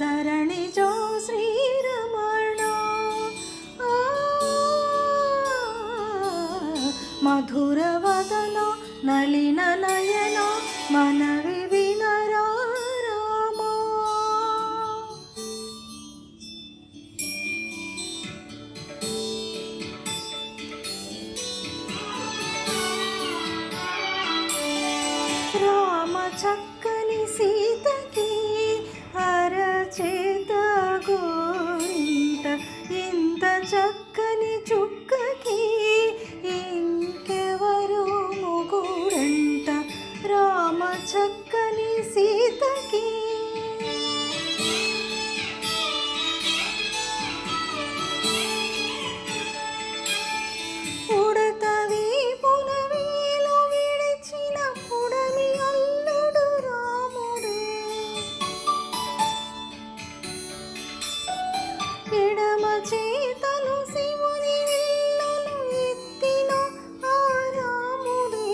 ధరణి జో శ్రీరమణ. మధురవదన నలిన నయన మనవి వినరా రామ చక్కని సీతకి చేత గోరింత ఇంత చక్క ఎడమ చేతను శివుని విల్లును ఎత్తిన ఆ రాముడే.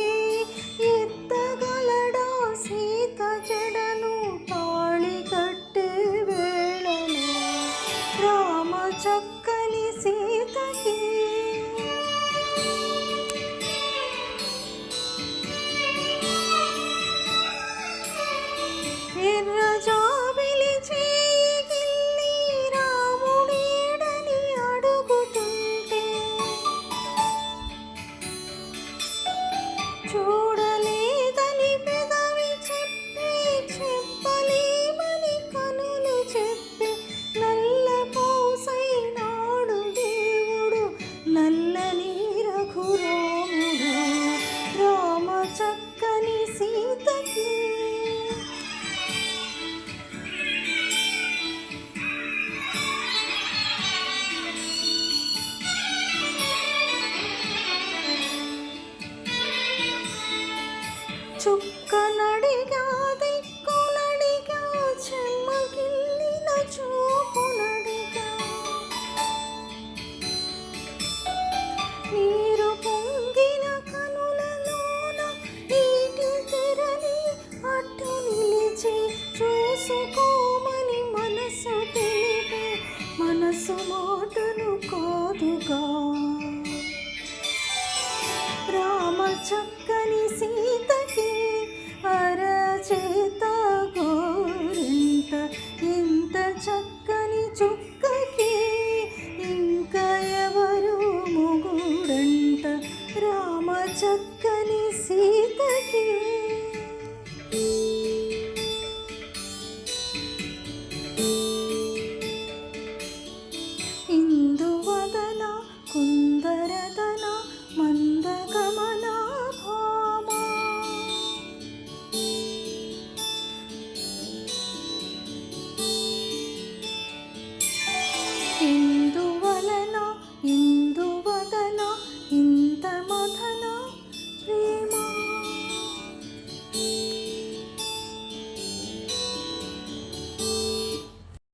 ఎత్తగలడా సీత జడను తాళి కట్టే వేళలో రామ చక్కని సీతకి. ఎర్ర చుక్కనడిగా దిక్కునడిగా చెమ్మగిల్లిన చూపునడిగా నీరు పొంగిన కనులలోన నీటి తెరని అడ్డు నిలిచి చూసుకోమని మనసు తెలిపే మనసు మాటను కాదుగా. రామ చక్కని సీత ఇంకా ఎవరు మొగుడంట రామ చక్క